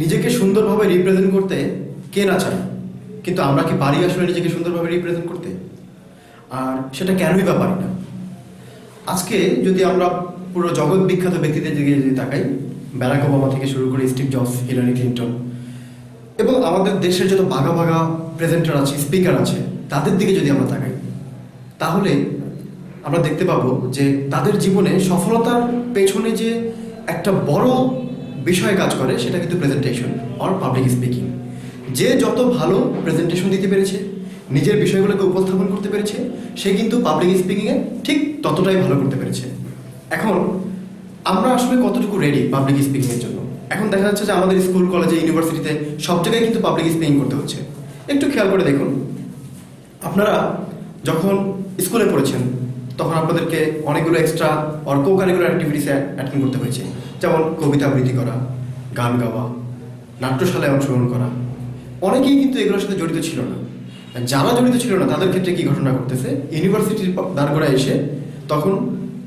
নিজেকে সুন্দরভাবে রিপ্রেজেন্ট করতে কে না চায়? কিন্তু আমরা কি পারি আসলে নিজেকে সুন্দরভাবে রিপ্রেজেন্ট করতে? আর সেটা কেনই বা পারি না? আজকে যদি আমরা পুরো জগৎ বিখ্যাত ব্যক্তিদের দিকে যদি তাকাই ব্যারাক ওবামা থেকে শুরু করে স্টিভ জবস, হিলারি ক্লিন্টন, এবং আমাদের দেশের যত বাঘা বাঘা প্রেজেন্টার আছে স্পিকার আছে, তাদের দিকে যদি আমরা তাকাই, তাহলে আমরা দেখতে পাবো যে তাদের জীবনে সফলতার পেছনে যে একটা বড় বিষয় কাজ করে, সেটা কিন্তু প্রেজেন্টেশন অর পাবলিক স্পিকিং যে যত ভালো প্রেজেন্টেশন দিতে পেরেছে, নিজের বিষয়গুলোকে উপস্থাপন করতে পেরেছে, সে কিন্তু পাবলিক স্পিকিংয়ে ঠিক ততটাই ভালো করতে পেরেছে। এখন, আমরা আসলে কতটুকু রেডি পাবলিক স্পিকিংয়ের জন্য? এখন দেখা যাচ্ছে যে আমাদের স্কুল কলেজে ইউনিভার্সিটিতে সব জায়গায় কিন্তু পাবলিক স্পিকিং করতে হচ্ছে। একটু খেয়াল করে দেখুন। আপনারা যখন স্কুলে পড়েছেন, তখন আপনাদেরকে অনেকগুলো এক্সট্রা অর কো কারিকুলার অ্যাক্টিভিটিসে অ্যাটেন্ড করতে হয়েছে। যেমন কবিতা আবৃত্তি করা, গান গাওয়া, নাট্যশালায় অংশগ্রহণ করা, অনেকেই কিন্তু এগুলোর সাথে জড়িত ছিল না। যারা জড়িত ছিল না, তাদের ক্ষেত্রে কি ঘটনা ঘটতেছে? ইউনিভার্সিটির দাঁড়গোড়ায় এসে তখন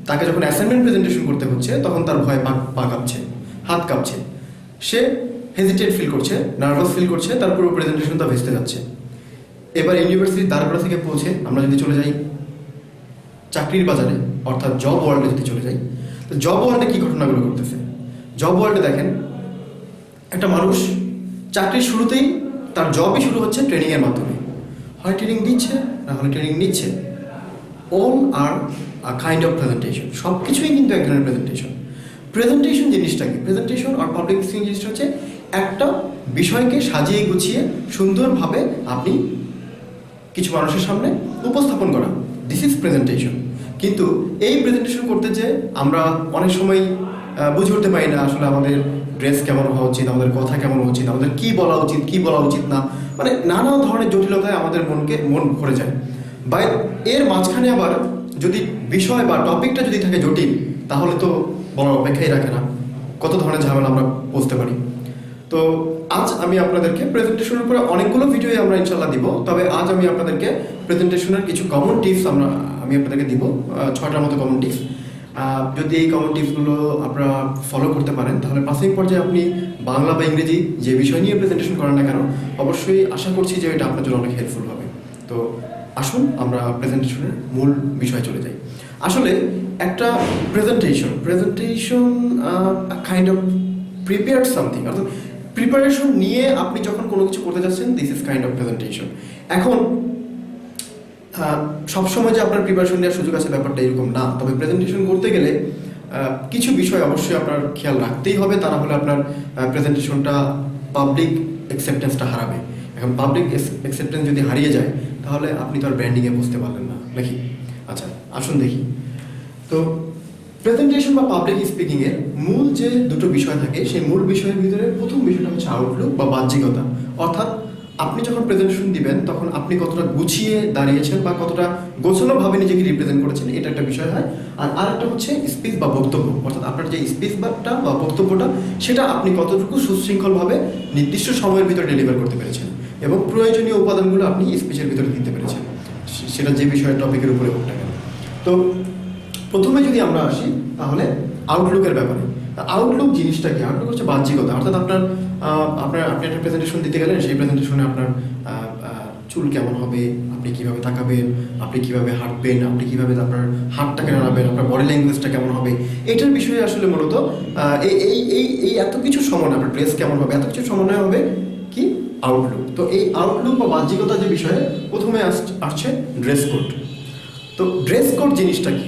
তাকে যখন অ্যাসাইনমেন্ট প্রেজেন্টেশন করতে হচ্ছে, তখন তার ভয়ে পা পা কাঁপছে, হাত কাঁপছে। সে হেজিটেট ফিল করছে নার্ভাস ফিল করছে, তার পুরো প্রেজেন্টেশনটা ভেস্তে যাচ্ছে। এবার ইউনিভার্সিটির দ্বারগোড়া থেকে পৌঁছে আমরা যদি চলে যাই চাকরির বাজারে, অর্থাৎ জব ওয়ার্ল্ডে যদি চলে যাই তো জব ওয়ার্ল্ডে কি ঘটনাগুলো ঘটতেছে? জব ওয়ার্ল্ডে দেখেন, একটা মানুষ চাকরির শুরুতেই তার জবই শুরু হচ্ছে ট্রেনিংয়ের মাধ্যমে। হয় ট্রেনিং দিচ্ছে, না হলে ট্রেনিং নিচ্ছে। All are a kind of presentation সব কিছুই কিন্তু এক ধরনের প্রেজেন্টেশন প্রেজেন্টেশন জিনিসটাকে প্রেজেন্টেশন আর পাবলিক স্পিকিং জিনিসটা হচ্ছে একটা বিষয়কে সাজিয়ে গুছিয়ে সুন্দরভাবে আপনি কিছু মানুষের সামনে উপস্থাপন করা। দিস ইজ প্রেজেন্টেশন কিন্তু এই প্রেজেন্টেশন করতে যে আমরা অনেক সময় বুঝে উঠতে পারি না আসলে আমাদের ড্রেস কেমন হওয়া উচিত, আমাদের কথা কেমন হওয়া উচিত, আমাদের কি বলা উচিত, কি বলা উচিত না। মানে নানা ধরনের জটিলতায় আমাদের মনকে, মন ভরে যায়। বা এর মাঝখানে আবার যদি বিষয় বা টপিকটা যদি থাকে জটিল, তাহলে তো বলার অপেক্ষাই রাখে না। কত ধরনের ঝামেলা আমরা বুঝতে পারি। তো আজ আমি আপনাদেরকে প্রেজেন্টেশনের উপরে অনেকগুলো ভিডিও আমরা ইনশাল্লাহ দিব, তবে আজ আমি আপনাদেরকে প্রেজেন্টেশনের কিছু কমন টিপস আমরা আমি আপনাদেরকে দিব আহ, ছয়টার মতো কমন টিপস যদি এই কমন টিপসগুলো আপনারা ফলো করতে পারেন তাহলে প্রাথমিক পর্যায়ে আপনি বাংলা বা ইংরেজি যে বিষয় নিয়ে প্রেজেন্টেশন করেন না কেন অবশ্যই আশা করছি যে এটা আপনার জন্য অনেক হেল্পফুল হবে। তো আসুন আমরা প্রেজেন্টেশনের মূল বিষয়ে চলে যাই। আসলে একটা presentation presentation kind of prepared something অর্থাৎ প্রিপারেশন নিয়ে আপনি যখন কোনো কিছু করতে যাচ্ছেন this is kind of presentation এখন সবসময় যে আপনার প্রিপারেশন নেওয়ার সুযোগ আছে ব্যাপারটা এরকম না। তবে প্রেজেন্টেশন করতে গেলে কিছু বিষয় অবশ্যই আপনার খেয়াল রাখতেই হবে, তা না হলে আপনার প্রেজেন্টেশনটা পাবলিক অ্যাকসেপ্টেন্সটা হারাবে। এখন পাবলিক অ্যাকসেপ্টেন্স যদি হারিয়ে যায়, তাহলে আপনি তো আর ব্র্যান্ডিংয়ে বুঝতে পারলেন না, নাকি? আচ্ছা আসুন দেখি। তো প্রেজেন্টেশন বা পাবলিক স্পিকিংয়ের মূল যে দুটো বিষয় থাকে, সেই মূল বিষয়ের ভিতরে প্রথম বিষয়টা হচ্ছে আউটলুক বা বাহ্যিকতা। অর্থাৎ আপনি যখন প্রেজেন্টেশন দিবেন, তখন আপনি কতটা গুছিয়ে দাঁড়িয়েছেন বা কতটা গোছানোভাবে নিজেকে রিপ্রেজেন্ট করেছেন, এটা একটা বিষয় হয়। আর আরেকটা হচ্ছে স্পিচ বা বক্তব্য। অর্থাৎ আপনার যে স্পিচ বাটা বা বক্তব্যটা, সেটা আপনি কতটুকু সুশৃঙ্খলভাবে নির্দিষ্ট সময়ের ভিতরে ডেলিভার করতে পেরেছেন এবং প্রয়োজনীয় উপাদানগুলো আপনি স্পিচের ভিতরে দিতে পেরেছেন। সেটা যে বিষয়ের টপিকের উপরে হোক কেন। তো প্রথমে যদি আমরা আসি, তাহলে আউটলুকের ব্যাপারে। আউটলুক জিনিসটা কি? আউটলুক হচ্ছে বাহ্যিকতা। অর্থাৎ আপনার আপনার, আপনি একটা প্রেজেন্টেশন দিতে গেলেন, সেই প্রেজেন্টেশনে আপনার চুল কেমন হবে, আপনি কীভাবে তাকাবেন, আপনি কীভাবে হাঁটবেন, আপনি কীভাবে আপনার হাতটাকে নাড়াবেন, আপনার বডি ল্যাঙ্গুয়েজটা কেমন হবে, এটার বিষয়ে আসলে মূলত এই এই এই এত কিছু সমন্বয় আপনার ড্রেস কেমন হবে, এত কিছু সমন্বয় হবে কি? আউটলুক তো এই আউটলুক বা বাহ্যিকতা যে বিষয়ে প্রথমে আস- আসছে ড্রেস কোড তো ড্রেস কোড জিনিসটা কি?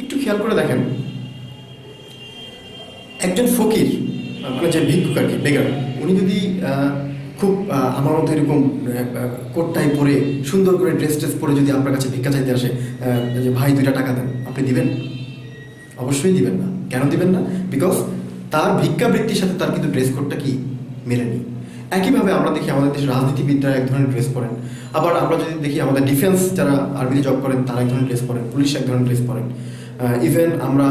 একটু খেয়াল করে দেখেন। একজন ফকির মানে যে ভিক্ষুক আর কি বেগার উনি যদি খুব আমার মতো এরকম কোটটাই পরে সুন্দর করে ড্রেস ট্রেস পরে যদি আপনার কাছে ভিক্ষা চাইতে আসে যে ভাই, দুইটা টাকা দেন, আপনি দিবেন? অবশ্যই দিবেন না। কেন দিবেন না? বিকজ তার ভিক্ষাবৃত্তির সাথে তার কিন্তু ড্রেস কোডটা কি মেলেনি? একইভাবে আমরা দেখি আমাদের দেশের রাজনীতিবিদরা এক ধরনের ড্রেস পরেন। আবার আমরা যদি দেখি আমাদের ডিফেন্স যারা আর্মিতে জব করেন, তারা এক ধরনের ড্রেস পরেন পুলিশ এক ধরনের ড্রেস পরেন। ইভেন আমরা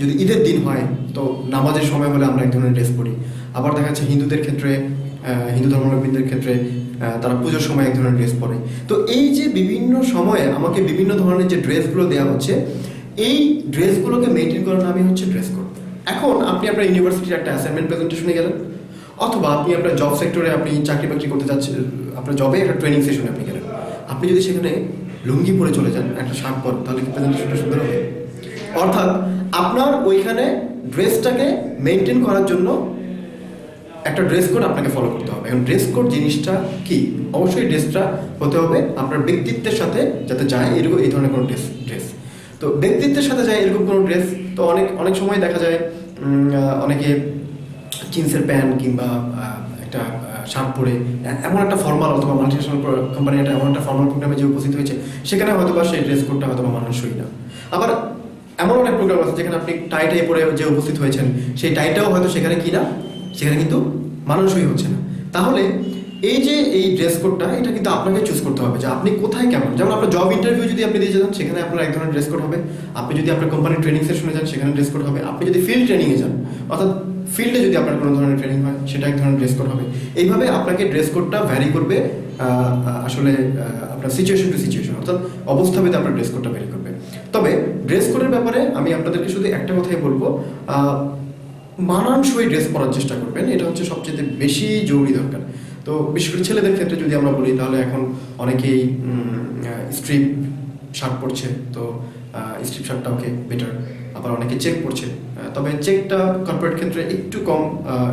যদি ঈদের দিন হয়, তো নামাজের সময় হলে আমরা এক ধরনের ড্রেস পরি। আবার দেখা যাচ্ছে হিন্দুদের ক্ষেত্রে হিন্দু ধর্মাবলম্বীদের ক্ষেত্রে তারা পুজোর সময় এক ধরনের ড্রেস পরে। তো এই যে বিভিন্ন সময়ে আমাকে বিভিন্ন ধরনের যে ড্রেসগুলো দেওয়া হচ্ছে, এই ড্রেসগুলোকে মেনটেন করার নামই হচ্ছে ড্রেস কোড এখন আপনি আপনার ইউনিভার্সিটির একটা অ্যাসাইনমেন্ট প্রেজেন্টেশনে গেলেন। অথবা আপনি আপনার জব সেক্টরে আপনি চাকরি বাকরি করতে যাচ্ছেন আপনার জবে একটা ট্রেনিং সেশনে আপনি গেলেন। আপনি যদি সেখানে লুঙ্গি পরে চলে যান, একটা শার্ট পর, তাহলে কি প্রেজেন্টেশনটা সুন্দর হবে? অর্থাৎ আপনার ওইখানে ড্রেসটাকে মেনটেন করার জন্য একটা ড্রেস কোড আপনাকে ফলো করতে হবে। এখন ড্রেস কোড জিনিসটা কি? অবশ্যই ড্রেসটা হতে হবে আপনার ব্যক্তিত্বের সাথে যাতে যায় এরকম, এই ধরনের কোনো ড্রেস ড্রেস তো ব্যক্তিত্বের সাথে যায় এরকম কোনো ড্রেস তো অনেক অনেক সময় দেখা যায় অনেকে জিন্সের প্যান্ট কিংবা একটা শার্ট পরে এমন একটা ফর্মাল অথবা মাল্টিনেশনাল কোম্পানি একটা এমন একটা ফর্মাল প্রোগ্রামে যে উপস্থিত হয়েছে, সেখানে হয়তো বা সেই ড্রেস কোডটা হয়তো বা মানুষই না। আবার এমন অনেক প্রোগ্রাম আছে যেখানে আপনি টাইটে পরে যে উপস্থিত হয়েছেন, সেই টাইটাও হয়তো সেখানে কি না? সেখানে কিন্তু মানুষই হচ্ছে না। তাহলে এই যে এই ড্রেস কোডটা এটা কিন্তু আপনাকে চুজ করতে হবে যে আপনি কোথায় কেমন। যেমন আপনার জব ইন্টারভিউ যদি আপনি দিয়ে যান সেখানে আপনার এক ধরনের ড্রেস কোড হবে। আপনি যদি আপনার কোম্পানির ট্রেনিং সেশনে যান, সেখানে ড্রেস কোড হবে। আপনি যদি ফিল্ড ট্রেনিংয়ে যান, অর্থাৎ ফিল্ডে যদি আপনার কোনো ধরনের ট্রেনিং হয়, সেটা এক ধরনের ড্রেস কোড হবে। এইভাবে আপনাকে ড্রেস কোডটা ভ্যারি করবে আসলে আপনার সিচুয়েশন টু সিচুয়েশন অর্থাৎ অবস্থাভেদে আপনার ড্রেস কোডটা ভ্যারি করবে। তবে ড্রেস কোডের ব্যাপারে আমি আপনাদেরকে শুধু একটা কথাই বলব মানানসই ড্রেস পরার চেষ্টা করবেন। এটা হচ্ছে সবচেয়ে বেশি জরুরি দরকার। তো বিশেষ করে ছেলেদের ক্ষেত্রে যদি আমরা বলি, তাহলে এখন অনেকেই স্ট্রিপ শার্ট পরছে। তো স্ট্রিপ শার্টটা ওকে বেটার আবার অনেকে চেক পরছে। তবে চেকটা কর্পোরেট ক্ষেত্রে একটু কম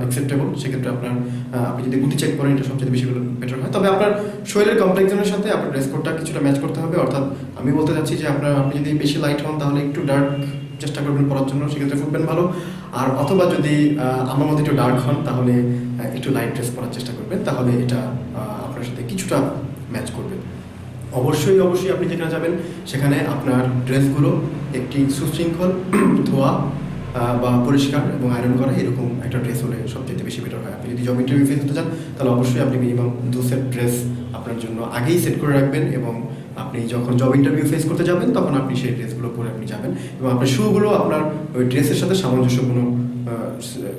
অ্যাকসেপ্টেবল সেক্ষেত্রে আপনার আপনি যদি গুটি চেক করেন, এটা সবচেয়ে বেশি বেটার হয়। তবে আপনার শরীরের কমপ্লেক্সনের সাথে আপনার ড্রেস কোডটা কিছুটা ম্যাচ করতে হবে। অর্থাৎ আমি বলতে চাচ্ছি যে আপনার, আপনি যদি বেশি লাইট হন, তাহলে একটু ডার্ক চেষ্টা করবেন পড়ার জন্য। সেক্ষেত্রে ফুটবেন ভালো। আর অথবা যদি আমার মতো একটু ডার্ক হন, তাহলে একটু লাইট ড্রেস পরার চেষ্টা করবেন, তাহলে এটা আপনার সাথে কিছুটা ম্যাচ করবে। অবশ্যই অবশ্যই আপনি যেখানে যাবেন, সেখানে আপনার ড্রেসগুলো একটি সুশৃঙ্খল, ধোয়া বা পরিষ্কার এবং আয়রন করা, এরকম একটা ড্রেস হলে সবচেয়ে বেশি বেটার হয়। আপনি যদি জব ইন্টারভিউ ফেস করতে চান, তাহলে অবশ্যই আপনি মিনিমাম দু সেট ড্রেস আপনার জন্য আগেই সেট করে রাখবেন এবং আপনি যখন জব ইন্টারভিউ ফেস করতে যাবেন, তখন আপনি সেই ড্রেসগুলো পরে আপনি যাবেন এবং আপনার শুগুলো আপনার ওই ড্রেসের সাথে সামঞ্জস্যপূর্ণ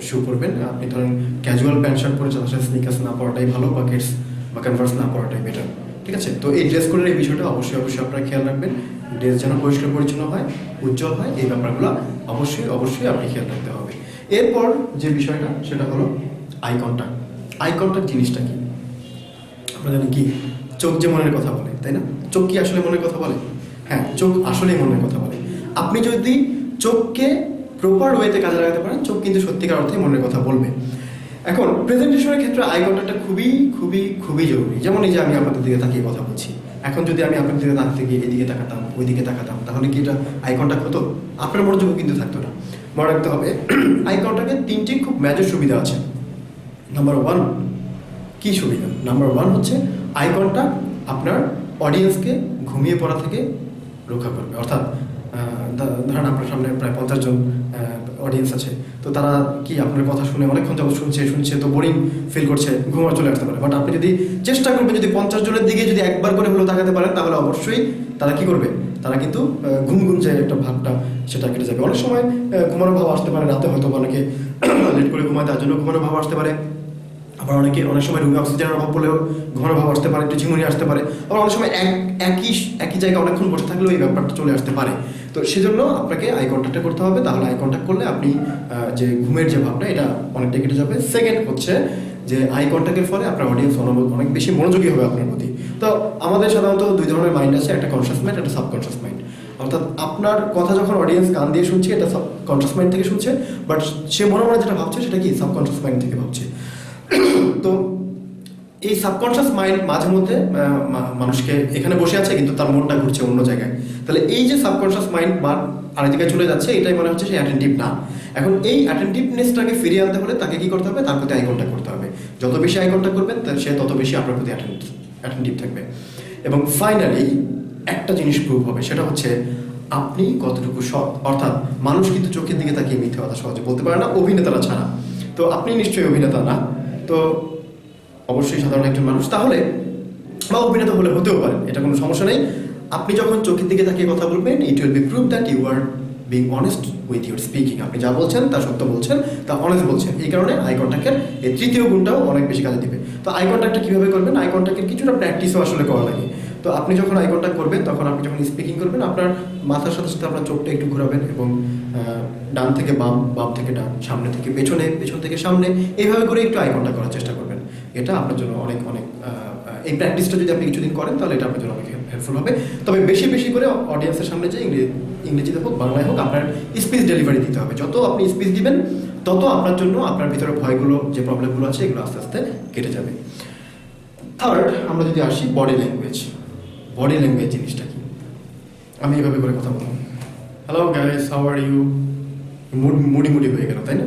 শু পরবেন। আপনি ধরেন ক্যাজুয়াল প্যান্ট শার্ট পরে সাথে স্নিকার্স না পরাটাই ভালো বা কেটস বা কনভার্স না পরাটাই বেটার ঠিক আছে? তো এই ড্রেস কোডের এই বিষয়টা অবশ্যই অবশ্যই আপনারা খেয়াল রাখবেন। ড্রেস যেন পরিষ্কার পরিচ্ছন্ন হয়, উজ্জ্বল হয়, এই ব্যাপারগুলো অবশ্যই অবশ্যই আপনি খেয়াল রাখতে হবে। এরপর যে বিষয়টা, সেটা হলো আই কন্ট্যাক্ট আই কন্ট্যাক্ট জিনিসটা কি? আমরা জানি কি? চোখ যে মনের কথা বলে, তাই না? চোখ কি আসলে মনের কথা বলে? হ্যাঁ চোখ আসলেই মনের কথা বলে। আপনি যদি চোখকে প্রপার ওয়েতে কাজে লাগাতে পারেন, চোখ কিন্তু সত্যিকার অর্থে মনের কথা বলবে। এখন প্রেজেন্টেশনের ক্ষেত্রে আই কন্ট্যাক্টটা খুবই খুবই খুবই জরুরি। যেমন এই যে আমি আপনাদের দিকে তাকিয়ে কথা বলছি। এখন যদি আমি আপনাদের দিকে তাকাতে গিয়ে এদিকে তাকাতাম, ওইদিকে তাকাতাম, তাহলে কি এটা আই কন্ট্যাক্ট হতো? আপনার মনোযোগ কিন্তু থাকতো না। মনে রাখতে হবে আই কন্ট্যাক্টের তিনটি খুব মেজর সুবিধা আছে। নাম্বার ওয়ান কি সুবিধা? নাম্বার ওয়ান হচ্ছে আই কন্ট্যাক্ট আপনার অডিয়েন্সকে ঘুমিয়ে পড়া থেকে রক্ষা করবে। অর্থাৎ ধরেন আপনার সামনে প্রায় পঞ্চাশ জন অডিয়েন্স আছে। তো তারা কি আপনার কথা শুনে অনেকক্ষণ যাবত শুনছে শুনছে তো বোরিং ফিল করছে ঘুমা চলে আসতে পারে। বাট আপনি যদি চেষ্টা করবেন যদি পঞ্চাশ জনের দিকে যদি একবার করে হলেও তাকাতে পারেন তাহলে অবশ্যই তারা কি করবে? তারা কিন্তু ঘুম ঘুম যে একটা ভাবটা সেটা কেটে যাবে। অনেক সময় আহ, ঘুমানোর ভাব আসতে পারে রাতে হয়তো অনেকে লেট করে ঘুমায় তার জন্য ঘুমানোর ভাব আসতে পারে। আবার অনেকে অনেক সময় রুমে অক্সিজেনের অভাব পড়লেও ঘুমানোর ভাব আসতে পারে একটু ঝিমুনি আসতে পারে। আবার অনেক সময় এক একই একই জায়গায় অনেকক্ষণ বসে থাকলেও এই ব্যাপারটা চলে আসতে পারে। তো সেজন্য আপনাকে আই কন্ট্যাক্টটা করতে হবে। তাহলে আই কন্ট্যাক্ট করলে আপনি যে ঘুমের যে ভাবটা, এটা অনেকটা কেটে যাবে। সেকেন্ড হচ্ছে যে আই কন্ট্যাক্টের ফলে আপনার অডিয়েন্স অনেক বেশি মনোযোগী হবে আপনার প্রতি। তো আমাদের সাধারণত দুই ধরনের মাইন্ড আছে, একটা কনসিয়াস মাইন্ড একটা সাবকনসিয়াস মাইন্ড অর্থাৎ আপনার কথা যখন অডিয়েন্স কান দিয়ে শুনছে, এটা সাব কনসিয়াস মাইন্ড থেকে শুনছে বাট সে মনে মনে যেটা ভাবছে, সেটা কি? সাবকনসিয়াস মাইন্ড থেকে ভাবছে। তো এই সাবকনশিয়াস মাইন্ড মাঝে মধ্যে মানুষকে এখানে বসে আছে, কিন্তু তার মনটা ঘুরছে অন্য জায়গায়। তাহলে এই যে সাবকনশিয়াস মাইন্ড বা আরেক জায়গায় চলে যাচ্ছে, এটাই মনে হচ্ছে সে অ্যাটেন্টিভ না। এখন এই অ্যাটেন্টিভনেসটাকে ফিরিয়ে আনতে হলে তাকে কি করতে হবে? তার প্রতি আই কন্ট্যাক্ট করতে হবে। যত বেশি আই কন্ট্যাক্ট করবেন সে তত বেশি আপনার প্রতি অ্যাটেন্টিভ থাকবে। এবং ফাইনালি একটা জিনিস প্রুভ হবে, সেটা হচ্ছে আপনি কতটুকু সৎ। অর্থাৎ মানুষ কিন্তু চোখের দিকে তাকিয়ে মিথ্যে কথা সহজে বলতে পারে না, অভিনেতারা ছাড়া। তো আপনি নিশ্চয়ই অভিনেতা না। তো অবশ্যই সাধারণ একজন মানুষ, তাহলে বা অভিনেতা হলে হতেও পারে, এটা কোনো সমস্যা নেই। আপনি যখন চোখের দিকে তাকিয়ে কথা বলবেন it will be prove that you are being honest with your speaking আপনি যা বলছেন, তা সত্য বলছেন, তা অনেস্ট বলছেন। এই কারণে আই কন্ট্যাক্টের এই তৃতীয় গুণটাও অনেক বেশি কাজে দিবে। তো আই কন্ট্যাক্টটা কীভাবে করবেন? আই কন্ট্যাক্টের কিছুটা প্র্যাকটিসও আসলে করা লাগে। তো আপনি যখন আই কন্ট্যাক্ট করবেন, তখন আপনি যখন স্পিকিং করবেন, আপনার মাথার সাথে সাথে আপনার চোখটা একটু ঘোরাবেন এবং ডান থেকে বাম বাম থেকে ডান, সামনে থেকে পেছনে, পেছন থেকে সামনে, এইভাবে করে একটু আই কন্ট্যাক্ট করার চেষ্টা করবেন। এটা আপনার জন্য অনেক অনেক এই প্র্যাকটিসটা যদি আপনি কিছুদিন করেন, তাহলে এটা আপনার জন্য অনেক হেল্পফুল হবে। তবে বেশি বেশি করে অডিয়েন্সের সামনে যে ইংরেজি, ইংরেজিতে হোক, বাংলায় হোক, আপনার স্পিচ ডেলিভারি দিতে হবে। যত আপনি স্পিচ দিবেন, তত আপনার জন্য আপনার ভিতরে ভয়গুলো, যে প্রবলেমগুলো আছে, এগুলো আস্তে আস্তে কেটে যাবে। থার্ড আমরা যদি আসি বডি ল্যাঙ্গুয়েজ বডি ল্যাঙ্গুয়েজ জিনিসটা কি? আমি এভাবে করে কথা বললাম। Hello guys how are you moody moody হয়ে গেল, তাই না?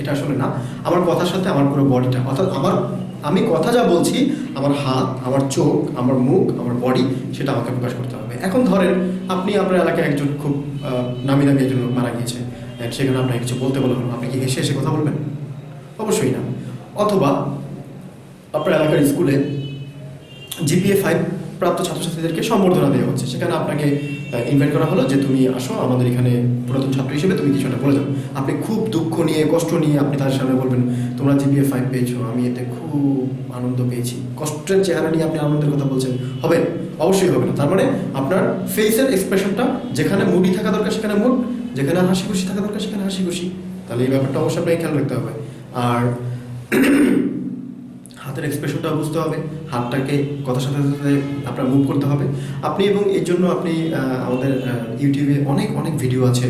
এটা আসলে না। আমার কথার সাথে আমার পুরো বডিটা অর্থাৎ আমার আমি কথা যা বলছি, আমার হাত, আমার চোখ, আমার মুখ, আমার বডি সেটা আমাকে প্রকাশ করতে হবে। এখন ধরেন, আপনি আপনার এলাকায় একজন খুব নামি দামি একজন মারা গিয়েছে সেখানে আপনাকে কিছু বলতে বলা আপনি কি হেসে হেসে কথা বলবেন? অবশ্যই না। অথবা আপনার এলাকার স্কুলে জিপিএ ফাইভ প্রাপ্ত ছাত্রছাত্রীদেরকে সম্বর্ধনা দেওয়া হচ্ছে। সেখানে আপনাকে ইনভাইট করা হলো যে তুমি আসো, আমাদের এখানে পুরাতন ছাত্র হিসেবে তুমি কিছু একটা বলে যাও। আপনি খুব দুঃখ নিয়ে, কষ্ট নিয়ে আপনি তার সামনে বলবেন, তোমরা জিপিএ ফাইভ পেয়েছ, আমি এতে খুব আনন্দ পেয়েছি। কষ্টের চেহারা নিয়ে আপনি আনন্দের কথা বলছেন। হবে, অবশ্যই হবে না। তার মানে আপনার ফেসের এক্সপ্রেশনটা যেখানে মুডি থাকা দরকার, সেখানে মুড যেখানে হাসি খুশি থাকা দরকার, সেখানে হাসি খুশি তাহলে এই ব্যাপারটা অবশ্যই আপনাকে খেয়াল রাখতে হবে। আর হাতের এক্সপ্রেশনটাও বুঝতে হবে, হাতটাকে কথার সাথে সাথে আপনার মুভ করতে হবে। আপনি এবং এর জন্য আপনি আমাদের ইউটিউবে অনেক অনেক ভিডিও আছে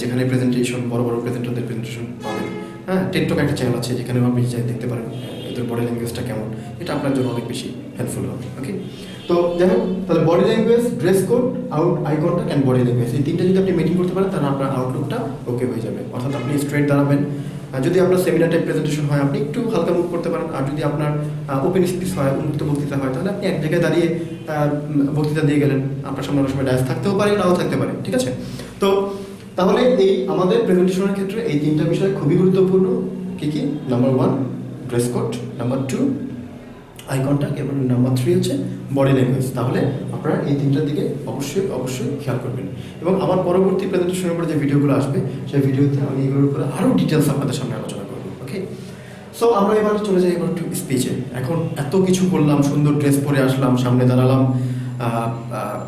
যেখানে প্রেজেন্টেশন বড় বড় প্রেজেন্টারদের প্রেজেন্টেশন পাবেন। হ্যাঁ টেকটক একটা চ্যানেল আছে, যেখানেও আপনি চাই দেখতে পারেন এদের বডি ল্যাঙ্গুয়েজটা কেমন। এটা আপনার জন্য অনেক বেশি হেল্পফুল হবে ওকে তো যাই হোক, তাহলে body language dress code out eye contact and body language এই তিনটা যদি আপনি মেনটেন করতে পারেন, তাহলে আপনার আউটলুকটা ওকে হয়ে যাবে। অর্থাৎ আপনি স্ট্রেট দাঁড়াবেন যদি আপনার সেমিনার টাইপ প্রেজেন্টেশন হয়, আপনি একটু হালকা মুখ করতে পারেন। আর যদি আপনার ওপেন স্পিচ হয়, উন্মুক্ত বক্তৃতা হয়, তাহলে আপনি এক জায়গায় দাঁড়িয়ে বক্তৃতা দিয়ে গেলেন। আপনার সামনে অনেক সময় ডায়াস থাকতেও পারে, নাও থাকতে পারে, ঠিক আছে? তো, তাহলে এই আমাদের প্রেজেন্টেশনের ক্ষেত্রে এই তিনটা বিষয় খুবই গুরুত্বপূর্ণ। কী কী? Number one dress code number two eye contact এবং নাম্বার থ্রি হচ্ছে বডি ল্যাঙ্গুয়েজ তাহলে আপনারা এই তিনটার দিকে অবশ্যই অবশ্যই খেয়াল করবেন। এবং আমার পরবর্তী প্রেজেন্টেশনের উপরে যে ভিডিওগুলো আসবে সেই ভিডিওতে আমি এগুলোর উপরে আরও ডিটেলস আপনাদের সামনে আলোচনা করব ওকে সো আমরা এবার চলে যাই এবার একটু স্পিচে এখন এত কিছু করলাম সুন্দর ড্রেস পরে আসলাম সামনে দাঁড়ালাম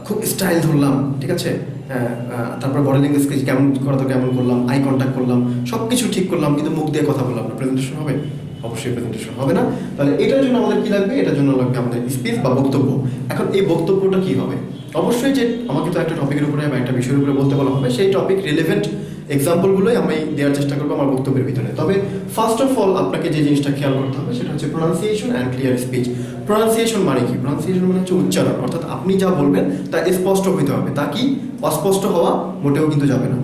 খুব স্টাইল ধরলাম ঠিক আছে? আহ, তারপর বডি ল্যাঙ্গুয়েজ কেমন করা তো কেমন করলাম আই কন্ট্যাক্ট করলাম সব কিছু ঠিক করলাম কিন্তু মুখ দিয়ে কথা বললাম না। প্রেজেন্টেশন হবে? অবশ্যই প্রেজেন্টেশন হবে না। তাহলে এটার জন্য আমাদের কি লাগবে? এটার জন্য লাগবে আমাদের স্পিচ বা বক্তব্য। এখন এই বক্তব্যটা কি হবে? অবশ্যই যে আমাকে তো একটা টপিকের উপরে বা একটা বিষয়ের উপরে বলতে বলা হবে, সেই টপিক রিলেভেন্ট এক্সাম্পলগুলোই আমি দেওয়ার চেষ্টা করব আমার বক্তব্যের ভিতরে। তবে ফার্স্ট অফ অল আপনাকে যে জিনিসটা খেয়াল করতে হবে, সেটা হচ্ছে pronunciation and clear speech pronunciation মানে কি? প্রোনাউন্সিয়েশন মানে হচ্ছে উচ্চারণ। অর্থাৎ আপনি যা বলবেন তা স্পষ্ট হইতে হবে। তা কি? অস্পষ্ট হওয়া মোটেও কিন্তু যাবে না।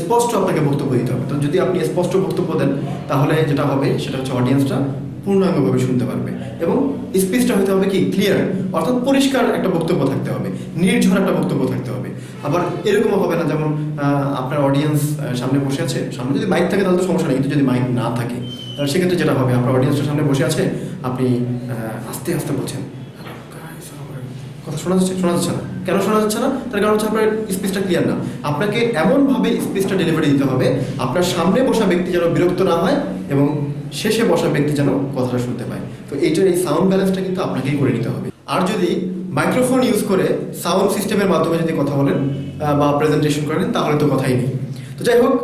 স্পষ্ট আপনাকে বক্তব্য দিতে হবে। তো যদি আপনি স্পষ্ট বক্তব্য দেন, তাহলে যেটা হবে, সেটা হচ্ছে অডিয়েন্সটা পূর্ণাঙ্গভাবে শুনতে পারবে এবং স্পিচটা হতে হবে কি? ক্লিয়ার অর্থাৎ পরিষ্কার একটা বক্তব্য থাকতে হবে, নির্ঝর একটা বক্তব্য থাকতে হবে। আবার এরকমও হবে না, যেমন আপনার অডিয়েন্স সামনে বসে আছে, সামনে যদি মাইক থাকে, তাহলে তো সমস্যা নেই, কিন্তু যদি মাইক না থাকে, তাহলে সেক্ষেত্রে যেটা হবে, আপনার অডিয়েন্সের সামনে বসে আছে, আপনি আস্তে আস্তে বলছেন? কথা শোনা যাচ্ছে? শোনা যাচ্ছে না? কেন শোনা যাচ্ছে না? তার কারণ হচ্ছে আপনার স্পিচটা ক্লিয়ার না। আপনাকে এমনভাবে স্পিচটা ডেলিভারি দিতে হবে, আপনার সামনে বসা ব্যক্তি যেন বিরক্ত না হয় এবং শেষে বসা ব্যক্তি যেন কথাটা শুনতে পায়। তো এইটার এই সাউন্ড ব্যালেন্সটা কিন্তু আপনাকেই করে নিতে হবে। আর যদি মাইক্রোফোন ইউজ করে সাউন্ড সিস্টেমের মাধ্যমে যদি কথা বলেন বা প্রেজেন্টেশন করেন, তাহলে তো কথাই নেই। তো যাই হোক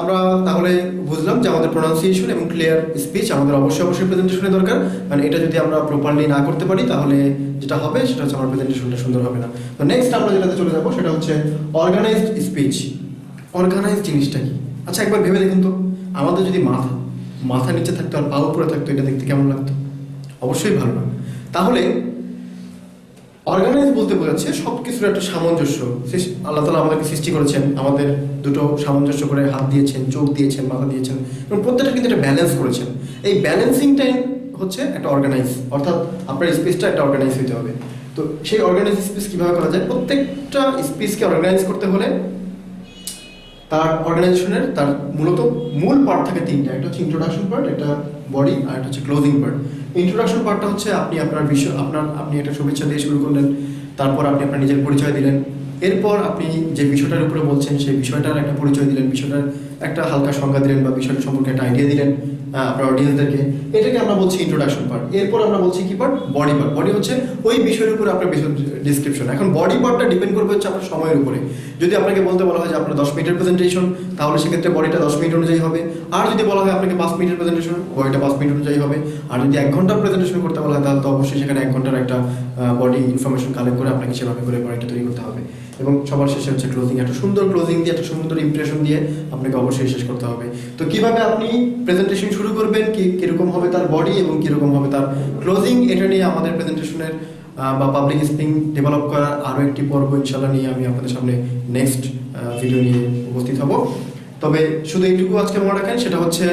আমরা তাহলে বুঝলাম যে আমাদের প্রোনাউন্সিয়েশন এবং ক্লিয়ার স্পিচ আমাদের অবশ্যই অবশ্যই প্রেজেন্টেশনের দরকার। মানে এটা যদি আমরা প্রপারলি না করতে পারি, তাহলে যেটা হবে সেটা হচ্ছে আমার প্রেজেন্টেশনটা সুন্দর হবে না। তো নেক্সট আমরা যেটাতে চলে যাব, সেটা হচ্ছে অর্গানাইজড স্পিচ অর্গানাইজ জিনিসটা কি? আচ্ছা একবার ভেবে দেখুন তো। আমাদের যদি মাথা মাথা নিচে থাকতো আর পা উপরে থাকতো, এটা দেখতে কেমন লাগতো? অবশ্যই ভালো না। তাহলে অর্গানাইজ বলতে বোঝাচ্ছে সব কিছুর একটা সামঞ্জস্য। আল্লাহ তালা আমাদেরকে সৃষ্টি করেছেন, আমাদের দুটো সামঞ্জস্য করে হাত দিয়েছেন, চোখ দিয়েছেন, মাথা দিয়েছেন, এবং প্রত্যেকটা কিন্তু একটা ব্যালেন্স করেছেন। এই ব্যালেন্সিংটাই হচ্ছে একটা অর্গানাইজ অর্থাৎ আপনার স্পেসটা একটা অর্গানাইজ হতে হবে। তো সেই অর্গানাইজ স্পেস কীভাবে করা যায়? প্রত্যেকটা স্পেসকে অর্গানাইজ করতে হলে তার অর্গানাইজেশনের তার মূলত মূল পার্ট থাকে তিনটা। একটা হচ্ছে ইন্ট্রোডাকশন পার্ট একটা বডি আর হচ্ছে ক্লোজিং পার্ট ইন্ট্রোডাকশন পার্টটা হচ্ছে আপনি আপনার বিষয় আপনার, আপনি একটা শুভেচ্ছা দিয়ে শুরু করলেন, তারপর আপনি আপনার নিজের পরিচয় দিলেন। এরপর আপনি যে বিষয়টার উপরে বলছেন, সেই বিষয়টার একটা পরিচয় দিলেন, বিষয়টার একটা হালকা সংজ্ঞা দিলেন বা বিষয়টা সম্পর্কে একটা আইডিয়া দিলেন আপনার অডিয়েন্সদেরকে এটাকে আমরা বলছি ইন্ট্রোডাকশন পার্ট এরপর আমরা বলছি কি পার্ট বডি পার্ট বডি হচ্ছে ওই বিষয়ের উপর আপনার ডিসক্রিপশন এখন বডি পার্টটা ডিপেন্ড করবে হচ্ছে আপনার সময়ের উপরে। যদি আপনাকে বলতে বলা হয় যে আপনার দশ মিনিটের প্রেজেন্টেশন তাহলে সেক্ষেত্রে বডিটা দশ মিনিট অনুযায়ী হবে। আর যদি বলা হয় আপনাকে পাঁচ মিনিটের প্রেজেন্টেশন বডিটা পাঁচ মিনিট অনুযায়ী হবে। আর যদি এক ঘণ্টার প্রেজেন্টেশন করতে বলা হয়, তাহলে তো অবশ্যই সেখানে এক ঘণ্টার একটা বডি ইনফরমেশন কালেক্ট করে আপনাকে সেভাবে করে বডিটা তৈরি করতে হবে। এবং সবার শেষে হচ্ছে ক্লোজিং একটা সুন্দর ক্লোজিং দিয়ে, একটা সুন্দর ইমপ্রেশন দিয়ে আপনাকে অবশ্যই শেষ করতে হবে। তো কীভাবে আপনি প্রেজেন্টেশন শুরু করবেন? কি, কীরকম হবে তার বডি এবং কীরকম হবে তার ক্লোজিং এটা নিয়ে আমাদের প্রেজেন্টেশনের বা পাবলিক স্পিং ডেভেলপ করার আরও একটি পর্ব ইনশাল্লাহ নিয়ে আমি আপনাদের সামনে নেক্সট ভিডিও নিয়ে উপস্থিত হব। তবে শুধু এইটুকু আজকে মনে রাখেন, সেটা হচ্ছে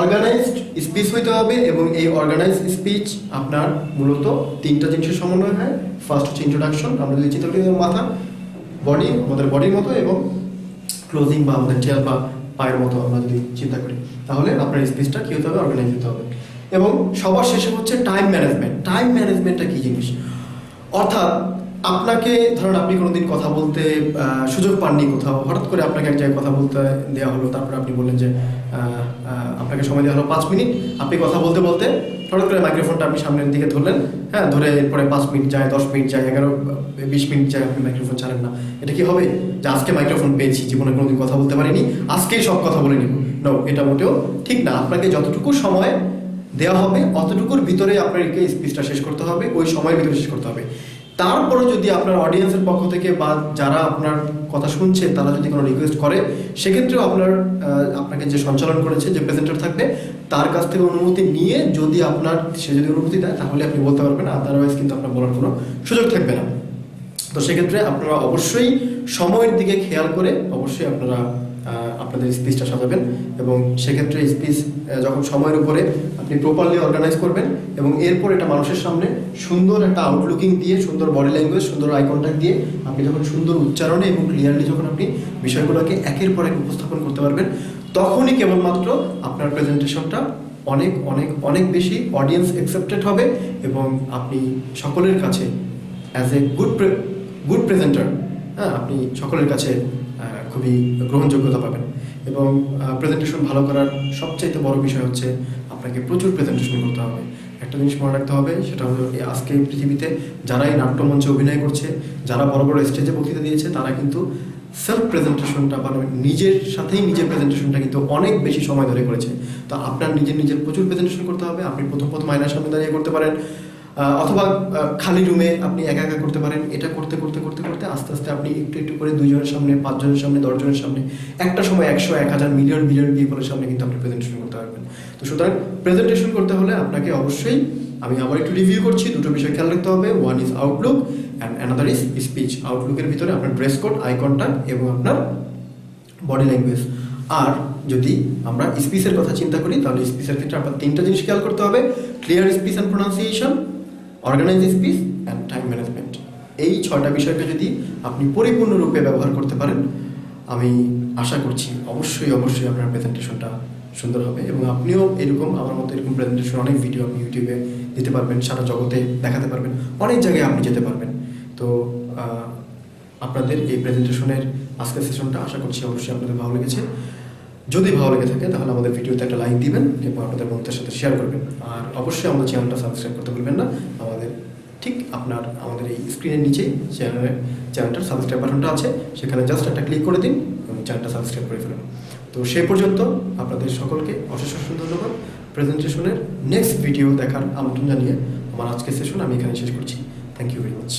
অর্গানাইজড স্পিচ হইতে হবে এবং এই অর্গানাইজড স্পিচ আপনার মূলত তিনটা জিনিসের সমন্বয় হয়। ফার্স্ট হচ্ছে ইন্ট্রোডাকশন আমরা যদি করি মাথা। বডি আমাদের বডির মতো এবং ক্লোজিং বা আমাদের চেয়ার বা পায়ের মতো আমরা যদি চিন্তা করি, তাহলে আপনার স্পিচটা কী হতে হবে? অর্গানাইজ হতে হবে। এবং সবার শেষে হচ্ছে টাইম ম্যানেজমেন্ট টাইম ম্যানেজমেন্টটা কী জিনিস? অর্থাৎ আপনাকে, ধরুন আপনি কোনোদিন কথা বলতে সুযোগ পাননি কোথাও, হঠাৎ করে আপনাকে এক জায়গায় কথা বলতে দেওয়া হলো, তারপরে আপনি বললেন যে আপনাকে সময় দেওয়া হলো পাঁচ মিনিট, আপনি কথা বলতে বলতে হঠাৎ করে মাইক্রোফোনটা আপনি সামনের দিকে ধরলেন হ্যাঁ ধরে এরপরে পাঁচ মিনিট যায়, দশ মিনিট যায়, এগারো, বিশ মিনিট যায়, আপনি মাইক্রোফোন ছাড়েন না। এটা কি হবে? যে আজকে মাইক্রোফোন পেয়েছি, জীবনে কোনোদিন কথা বলতে পারিনি, আজকেই সব কথা বলে নিব। নো এটা মোটেও ঠিক না। আপনাকে যতটুকু সময় দেওয়া হবে, অতটুকুর ভিতরে আপনাকে স্পিচটা শেষ করতে হবে, ওই সময়ের ভিতরে শেষ করতে হবে। তারপরে যদি আপনার অডিয়েন্সের পক্ষ থেকে বা যারা আপনার কথা শুনছে, তারা যদি কোনো রিকোয়েস্ট করে, সেক্ষেত্রেও আপনার আপনাকে যে সঞ্চালন করেছে, যে প্রেজেন্টার থাকবে, তার কাছ থেকে অনুমতি নিয়ে যদি আপনার, সে যদি অনুমতি দেয়, তাহলে আপনি বলতে পারবেন আদারওয়াইজ কিন্তু আপনার বলার কোনো সুযোগ থাকবে না। তো সেক্ষেত্রে আপনারা অবশ্যই সময়ের দিকে খেয়াল করে, অবশ্যই আপনারা আপনাদের স্পিচটা সাজাবেন এবং সেক্ষেত্রে স্পিচ যখন সময়ের উপরে আপনি প্রপারলি অর্গানাইজ করবেন এবং এরপর এটা মানুষের সামনে সুন্দর একটা আউটলুকিং দিয়ে, সুন্দর বডি ল্যাঙ্গুয়েজ সুন্দর আই কন্ট্যাক্ট দিয়ে আপনি যখন সুন্দর উচ্চারণে এবং ক্লিয়ারলি যখন আপনি বিষয়গুলোকে একের পর এক উপস্থাপন করতে পারবেন, তখনই কেবলমাত্র আপনার প্রেজেন্টেশনটা অনেক অনেক অনেক বেশি অডিয়েন্স অ্যাকসেপ্টেড হবে এবং আপনি সকলের কাছে as a good good presenter হ্যাঁ আপনি সকলের কাছে খুবই গ্রহণযোগ্যতা পাবেন। এবং প্রেজেন্টেশন ভালো করার সবচাইতে বড় বিষয় হচ্ছে আপনাকে প্রচুর প্রেজেন্টেশন করতে হবে। একটা জিনিস মনে রাখতে হবে, সেটা হলো আজকে পৃথিবীতে যারা এই নাট্যমঞ্চে অভিনয় করছে, যারা বড় বড় স্টেজে বক্তৃতা দিয়েছে, তারা কিন্তু সেলফ প্রেজেন্টেশনটা মানে নিজের সাথেই নিজের প্রেজেন্টেশনটা কিন্তু অনেক বেশি সময় ধরে করেছে। তো আপনার নিজের নিজের প্রচুর প্রেজেন্টেশন করতে হবে, আপনি প্রথম প্রথম আয়নার সামনে দাঁড়িয়ে করতে পারেন। অথবা খালি রুমে আপনি একা একা করতে পারেন। এটা করতে করতে করতে করতে আস্তে আস্তে আপনি একটু একটু করে দুইজনের সামনে, পাঁচজনের সামনে, দশজনের সামনে, একটা সময় একশো, এক হাজার মিলিয়ন মিলিয়ন পিপলের সামনে কিন্তু আপনি প্রেজেন্টেশন করতে পারবেন। তো সুতরাং প্রেজেন্টেশন করতে হলে আপনাকে অবশ্যই আমি আবার একটু রিভিউ করছি, দুটো বিষয় খেয়াল রাখতে হবে। One is outlook and another is speech আউটলুকের ভিতরে আপনার ড্রেস কোড আই কন্ট্যাক্ট এবং আপনার বডি ল্যাঙ্গুয়েজ আর যদি আমরা স্পিচের কথা চিন্তা করি, তাহলে স্পিচের ক্ষেত্রে আপনার তিনটা জিনিস খেয়াল করতে হবে। Clear speech and pronunciation organise speech and time management এই ছয়টা বিষয়কে যদি আপনি পরিপূর্ণরূপে ব্যবহার করতে পারেন, আমি আশা করছি অবশ্যই অবশ্যই আপনার প্রেজেন্টেশনটা সুন্দর হবে এবং আপনিও এরকম, আমার মতো এরকম প্রেজেন্টেশন অনেক ভিডিও আপনি ইউটিউবে দিতে পারবেন, সারা জগতে দেখাতে পারবেন, অনেক জায়গায় আপনি যেতে পারবেন। তো আপনাদের এই প্রেজেন্টেশনের আজকের সেশনটা আশা করছি অবশ্যই আপনাদের ভালো লেগেছে। যদি ভালো লেগে থাকে, তাহলে আমাদের ভিডিওতে একটা লাইক দিবেন এবং আপনাদের বন্ধুদের সাথে শেয়ার করবেন। আর অবশ্যই আমাদের চ্যানেলটা সাবস্ক্রাইব করতে ভুলবেন না। আমাদের ঠিক আপনার, আমাদের এই স্ক্রিনের নিচেই চ্যানেলের চ্যানেলটার সাবস্ক্রাইব বাটনটা আছে। সেখানে জাস্ট একটা ক্লিক করে দিন, এবং চ্যানেলটা সাবস্ক্রাইব করে ফেলুন। তো সেই পর্যন্ত আপনাদের সকলকে অশেষ অশেষ ধন্যবাদ। প্রেজেন্টেশনের নেক্সট ভিডিও দেখার আমন্ত্রণ জানিয়ে আমার আজকের সেশন আমি এখানে শেষ করছি। Thank you very much